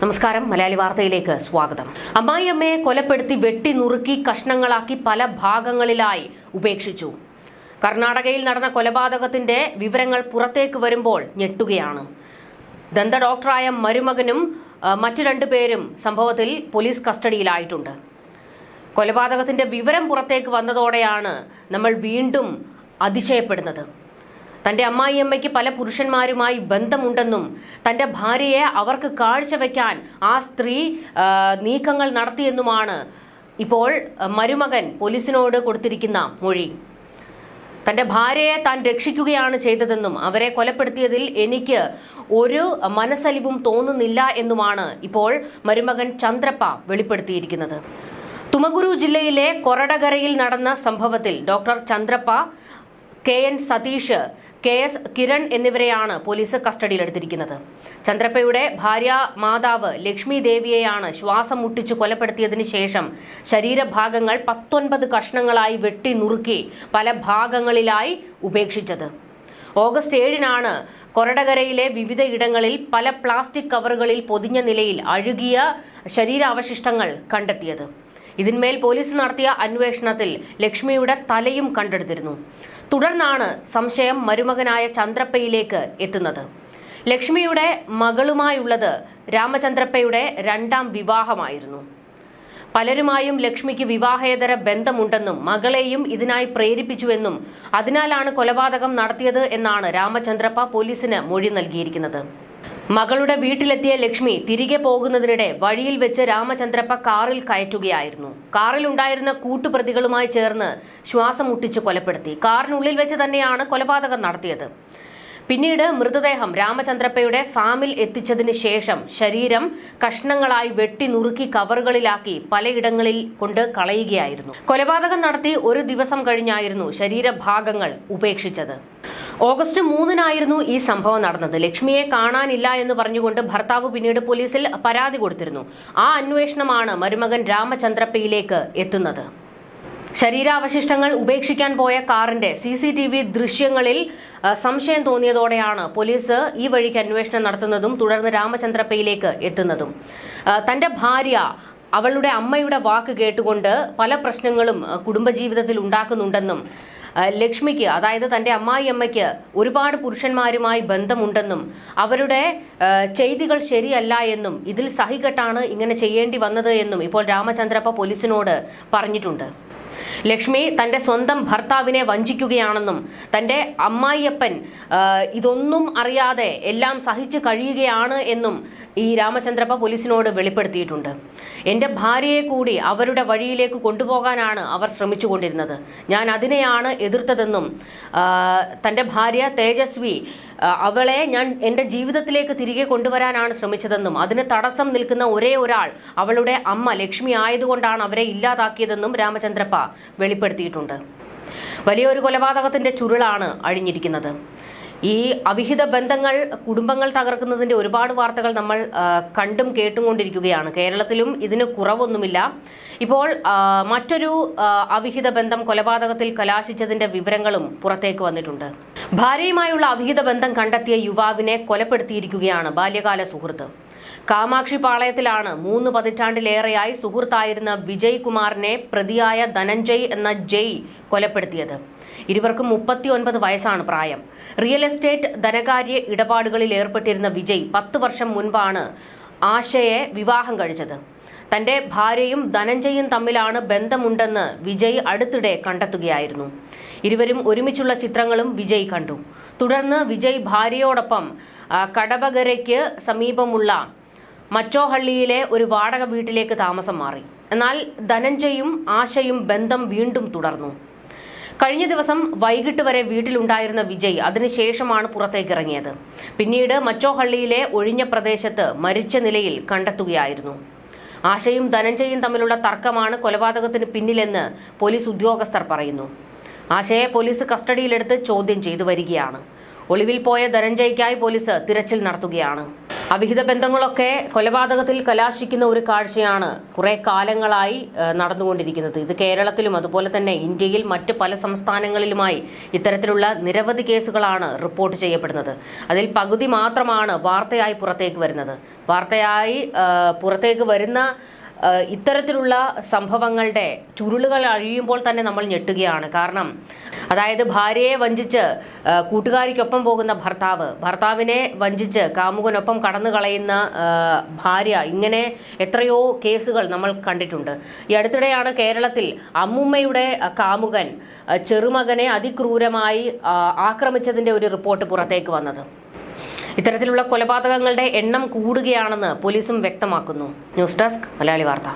നമസ്കാരം മലയാളി വാർത്തയിലേക്ക് സ്വാഗതം. അമ്മായിയമ്മയെ കൊലപ്പെടുത്തി വെട്ടി നുറുക്കി കഷ്ണങ്ങളാക്കി പല ഭാഗങ്ങളിലായി ഉപേക്ഷിച്ചു. കർണാടകയിൽ നടന്ന കൊലപാതകത്തിന്റെ വിവരങ്ങൾ പുറത്തേക്ക് വരുമ്പോൾ ഞെട്ടുകയാണ്. ദന്ത ഡോക്ടറായ മരുമകനും മറ്റു രണ്ടുപേരും സംഭവത്തിൽ പോലീസ് കസ്റ്റഡിയിലായിട്ടുണ്ട്. കൊലപാതകത്തിന്റെ വിവരം പുറത്തേക്ക് വന്നതോടെയാണ് നമ്മൾ വീണ്ടും അതിശയപ്പെടുന്നത്. തന്റെ അമ്മായിയമ്മയ്ക്ക് പല പുരുഷന്മാരുമായി ബന്ധമുണ്ടെന്നും തന്റെ ഭാര്യയെ അവർക്ക് കാഴ്ചവെക്കാൻ ആ സ്ത്രീ നീക്കങ്ങൾ നടത്തിയെന്നുമാണ് ഇപ്പോൾ മരുമകൻ പോലീസിനോട് കൊടുത്തിരിക്കുന്ന മൊഴി. തന്റെ ഭാര്യയെ താൻ രക്ഷിക്കുകയാണ് ചെയ്തതെന്നും അവരെ കൊലപ്പെടുത്തിയതിൽ എനിക്ക് ഒരു മനസ്സലിവും തോന്നുന്നില്ല എന്നുമാണ് ഇപ്പോൾ മരുമകൻ ചന്ദ്രപ്പ വെളിപ്പെടുത്തിയിരിക്കുന്നത്. തുമകുരു ജില്ലയിലെ കൊറടകരയിൽ നടന്ന സംഭവത്തിൽ doctor Chandrappa K N Satheesh K S Kiran എന്നിവരെയാണ് പോലീസ് കസ്റ്റഡിയിലെടുത്തിരിക്കുന്നത്. ചന്ദ്രപ്പയുടെ ഭാര്യ മാതാവ് ലക്ഷ്മി ദേവിയെയാണ് ശ്വാസം മുട്ടിച്ച് കൊലപ്പെടുത്തിയതിനു ശേഷം ശരീരഭാഗങ്ങൾ പത്തൊൻപത് കഷ്ണങ്ങളായി വെട്ടി നുറുക്കി പല ഭാഗങ്ങളിലായി ഉപേക്ഷിച്ചത്. ഓഗസ്റ്റ് ഏഴിനാണ് കൊരടകരയിലെ വിവിധ ഇടങ്ങളിൽ പല പ്ലാസ്റ്റിക് കവറുകളിൽ പൊതിഞ്ഞ നിലയിൽ അഴുകിയ ശരീരാവശിഷ്ടങ്ങൾ കണ്ടെത്തിയത്. ഇതിന്മേൽ പോലീസ് നടത്തിയ അന്വേഷണത്തിൽ ലക്ഷ്മിയുടെ തലയും കണ്ടെടുത്തിരുന്നു. തുടർന്നാണ് സംശയം മരുമകനായ ചന്ദ്രപ്പയിലേക്ക് എത്തുന്നത്. ലക്ഷ്മിയുടെ മകളുമായുള്ളത് രാമചന്ദ്രപ്പയുടെ രണ്ടാം വിവാഹമായിരുന്നു. പലരുമായും ലക്ഷ്മിക്ക് വിവാഹേതര ബന്ധമുണ്ടെന്നും മകളെയും ഇതിനായി പ്രേരിപ്പിച്ചുവെന്നും അതിനാലാണ് കൊലപാതകം നടത്തിയത് എന്നാണ് രാമചന്ദ്രപ്പ പോലീസിന് മൊഴി നൽകിയിരിക്കുന്നത്. മകളുടെ വീട്ടിലെത്തിയ ലക്ഷ്മി തിരികെ പോകുന്നതിനിടെ വഴിയിൽ വെച്ച് രാമചന്ദ്രപ്പ കാറിൽ കയറ്റുകയായിരുന്നു. കാറിൽ ഉണ്ടായിരുന്ന കൂട്ടുപ്രതികളുമായി ചേർന്ന് ശ്വാസം മുട്ടിച്ച് കൊലപ്പെടുത്തി. കാറിനുള്ളിൽ വെച്ച് തന്നെയാണ് കൊലപാതകം നടത്തിയത്. പിന്നീട് മൃതദേഹം രാമചന്ദ്രപ്പയുടെ ഫാമിൽ എത്തിച്ചതിന് ശേഷം ശരീരം കഷ്ണങ്ങളായി വെട്ടി നുറുക്കി കവറുകളിലാക്കി പലയിടങ്ങളിൽ കൊണ്ട് കളയുകയായിരുന്നു. കൊലപാതകം നടത്തി ഒരു ദിവസം കഴിഞ്ഞായിരുന്നു ശരീരഭാഗങ്ങൾ ഉപേക്ഷിച്ചത്. ഓഗസ്റ്റ് മൂന്നിനായിരുന്നു ഈ സംഭവം നടന്നത്. ലക്ഷ്മിയെ കാണാനില്ല എന്ന് പറഞ്ഞുകൊണ്ട് ഭർത്താവ് പിന്നീട് പോലീസിൽ പരാതി കൊടുത്തിരുന്നു. ആ അന്വേഷണമാണ് മരുമകൻ രാമചന്ദ്രപ്പയിലേക്ക് എത്തുന്നത്. ശരീരാവശിഷ്ടങ്ങൾ ഉപേക്ഷിക്കാൻ പോയ കാറിന്റെ സി സി ടി വി ദൃശ്യങ്ങളിൽ സംശയം തോന്നിയതോടെയാണ് പോലീസ് ഈ വഴിക്ക് അന്വേഷണം നടത്തുന്നതും തുടർന്ന് രാമചന്ദ്രപ്പയിലേക്ക് എത്തുന്നതും. തന്റെ ഭാര്യ അവളുടെ അമ്മയുടെ വാക്ക് കേട്ടുകൊണ്ട് പല പ്രശ്നങ്ങളും കുടുംബജീവിതത്തിൽ ഉണ്ടാക്കുന്നുണ്ടെന്നും ലക്ഷ്മിക്ക് അതായത് തന്റെ അമ്മായി അമ്മയ്ക്ക് ഒരുപാട് പുരുഷന്മാരുമായി ബന്ധമുണ്ടെന്നും അവരുടെ ചെയ്തികൾ ശരിയല്ല എന്നും ഇതിൽ സഹികെട്ടാണ് ഇങ്ങനെ ചെയ്യേണ്ടി വന്നത് എന്നും ഇപ്പോൾ രാമചന്ദ്രപ്പ പോലീസിനോട് പറഞ്ഞിട്ടുണ്ട്. ലക്ഷ്മി തന്റെ സ്വന്തം ഭർത്താവിനെ വഞ്ചിക്കുകയാണെന്നും തന്റെ അമ്മായിയപ്പൻ ഇതൊന്നും അറിയാതെ എല്ലാം സഹിച്ചു കഴിയുകയാണ് എന്നും ഈ രാമചന്ദ്രപ്പ പോലീസിനോട് വെളിപ്പെടുത്തിയിട്ടുണ്ട്. എന്റെ ഭാര്യയെ കൂടി അവരുടെ വഴിയിലേക്ക് കൊണ്ടുപോകാനാണ് അവർ ശ്രമിച്ചുകൊണ്ടിരുന്നത്. ഞാൻ അതിനെയാണ് എതിർത്തതെന്നും തന്റെ ഭാര്യ തേജസ്വി അവളെ ഞാൻ എന്റെ ജീവിതത്തിലേക്ക് തിരികെ കൊണ്ടുവരാനാണ് ശ്രമിച്ചതെന്നും അതിന് തടസ്സം നിൽക്കുന്ന ഒരേ ഒരാൾ അവളുടെ അമ്മ ലക്ഷ്മി ആയതുകൊണ്ടാണ് അവരെ ഇല്ലാതാക്കിയതെന്നും രാമചന്ദ്രപ്പ വെളിപ്പെടുത്തിയിട്ടുണ്ട്. വലിയൊരു കൊലപാതകത്തിന്റെ ചുരുളാണ് അഴിഞ്ഞിരിക്കുന്നത്. ഈ അവിഹിത ബന്ധങ്ങൾ കുടുംബങ്ങൾ തകർക്കുന്നതിന്റെ ഒരുപാട് വാർത്തകൾ നമ്മൾ കണ്ടും കേട്ടും കൊണ്ടിരിക്കുകയാണ് കേരളത്തിലും ഇതിന് കുറവൊന്നുമില്ല. ഇപ്പോൾ മറ്റൊരു അവിഹിത ബന്ധം കൊലപാതകത്തിൽ കലാശിച്ചതിന്റെ വിവരങ്ങളും പുറത്തേക്ക് വന്നിട്ടുണ്ട്. ഭാര്യയുമായുള്ള അവിഹിത ബന്ധം കണ്ടെത്തിയ യുവാവിനെ കൊലപ്പെടുത്തിയിരിക്കുകയാണ് ബാല്യകാല സുഹൃത്ത്. കാമാക്ഷി പാളയത്തിലാണ് മൂന്ന് പതിറ്റാണ്ടിലേറെയായി സുഹൃത്തായിരുന്ന വിജയ് കുമാറിനെ പ്രതിയായ ധനഞ്ജയ് എന്ന ജയ് കൊലപ്പെടുത്തിയത്. ഇരുവർക്കും മുപ്പത്തി ഒൻപത് വയസ്സാണ് പ്രായം. റിയൽ എസ്റ്റേറ്റ് ധനകാര്യ ഇടപാടുകളിൽ ഏർപ്പെട്ടിരുന്ന വിജയ് പത്ത് വർഷം മുൻപാണ് ആശയെ വിവാഹം കഴിച്ചത്. തന്റെ ഭാര്യയും ധനഞ്ജയും തമ്മിലാണ് ബന്ധമുണ്ടെന്ന് വിജയ് അടുത്തിടെ കണ്ടെത്തുകയായിരുന്നു. ഇരുവരും ഒരുമിച്ചുള്ള ചിത്രങ്ങളും വിജയ് കണ്ടു. തുടർന്ന് വിജയ് ഭാര്യയോടൊപ്പം കടവകരയ്ക്ക് സമീപമുള്ള മറ്റോഹള്ളിയിലെ ഒരു വാടക വീട്ടിലേക്ക് താമസം മാറി. എന്നാൽ ധനഞ്ജയും ആശയും ബന്ധം വീണ്ടും തുടർന്നു. കഴിഞ്ഞ ദിവസം വൈകിട്ട് വരെ വീട്ടിലുണ്ടായിരുന്ന വിജയ് അതിനുശേഷമാണ് പുറത്തേക്ക് ഇറങ്ങിയത്. പിന്നീട് മച്ചോഹള്ളിയിലെ ഒഴിഞ്ഞ പ്രദേശത്ത് മരിച്ച നിലയിൽ കണ്ടെത്തുകയായിരുന്നു. ആശയും ധനഞ്ജയും തമ്മിലുള്ള തർക്കമാണ് കൊലപാതകത്തിന് പിന്നിലെന്ന് പോലീസ് ഉദ്യോഗസ്ഥർ പറയുന്നു. ആശയെ പോലീസ് കസ്റ്റഡിയിലെടുത്ത് ചോദ്യം ചെയ്തു വരികയാണ്. ഒളിവിൽ പോയ ധനഞ്ജയ്ക്കായി പോലീസ് തിരച്ചിൽ നടത്തുകയാണ്. അവിഹിത ബന്ധങ്ങളൊക്കെ കൊലപാതകത്തിൽ കലാശിക്കുന്ന ഒരു കാഴ്ചയാണ് കുറെ കാലങ്ങളായി നടന്നുകൊണ്ടിരിക്കുന്നത്. ഇത് കേരളത്തിലും അതുപോലെ തന്നെ ഇന്ത്യയിൽ മറ്റ് പല സംസ്ഥാനങ്ങളിലുമായി ഇത്തരത്തിലുള്ള നിരവധി കേസുകളാണ് റിപ്പോർട്ട് ചെയ്യപ്പെടുന്നത്. അതിൽ പകുതി മാത്രമാണ് വാർത്തയായി പുറത്തേക്ക് വരുന്നത്. വാർത്തയായി പുറത്തേക്ക് വരുന്ന ഇത്തരത്തിലുള്ള സംഭവങ്ങളുടെ ചുരുളുകൾ അഴിയുമ്പോൾ തന്നെ നമ്മൾ ഞെട്ടുകയാണ്. കാരണം അതായത് ഭാര്യയെ വഞ്ചിച്ച് കൂട്ടുകാരിക്കൊപ്പം പോകുന്ന ഭർത്താവ് ഭർത്താവിനെ വഞ്ചിച്ച് കാമുകനൊപ്പം കടന്നു കളയുന്ന ഭാര്യ ഇങ്ങനെ എത്രയോ കേസുകൾ നമ്മൾ കണ്ടിട്ടുണ്ട്. ഈ അടുത്തിടെയാണ് കേരളത്തിൽ അമ്മുമ്മയുടെ കാമുകൻ ചെറുമകനെ അതിക്രൂരമായി ആക്രമിച്ചതിന്റെ ഒരു റിപ്പോർട്ട് പുറത്തേക്ക് വന്നത്. ഇത്തരത്തിലുള്ള കൊലപാതകങ്ങളുടെ എണ്ണം കൂടുകയാണെന്ന് പോലീസും വ്യക്തമാക്കുന്നു. ന്യൂസ് ഡെസ്ക് മലയാളി വാർത്ത.